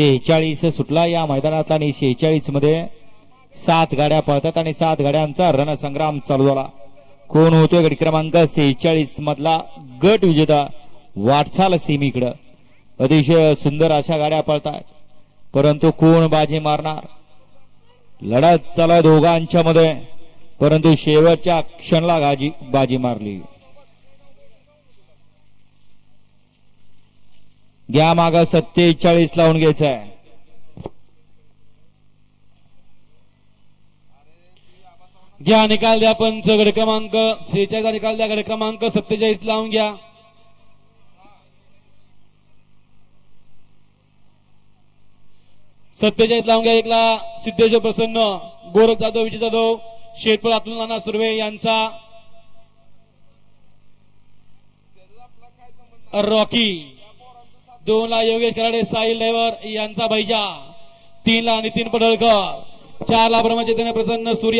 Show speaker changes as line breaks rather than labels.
शेहेचाळीस सुटला. या मैदानात आणि शेहेचाळीसमध्ये सात गाड्या पळतात आणि सात गाड्यांचा रणसंग्राम चालू झाला. कोण होतोय गट क्रमांक? शेहेचाळीस मधला गट विजेता वाटचाल सीमीकडं अतिशय सुंदर अशा गाड्या पळतात परंतु कोण बाजी मारणार? लढत चालत दोघांच्या मध्ये परंतु शेवटच्या क्षणला गाजी बाजी मारली. घ्या माग सत्तेचाळीस लावून घ्यायचं आहे
घ्या निकाल द्या पंच गड क्रमांक सेहेचाळीसचा निकाल द्या गड क्रमांक सत्तेचाळीस लावून घ्या. सत्तेचाळीस लावून घ्या एकला सिद्धेश्वर प्रसन्न गोरख जाधव विजय जाधव शेतपूर अतुल नाना सुर्वे यांचा. रॉकी. दोन ला योगेश कराडे साहिल ड्रायव्हर यांचा बैजा. तीन ला नितीन पडळकर. चार ला ब्रह्मचैतन्य प्रसन्न सूर्य.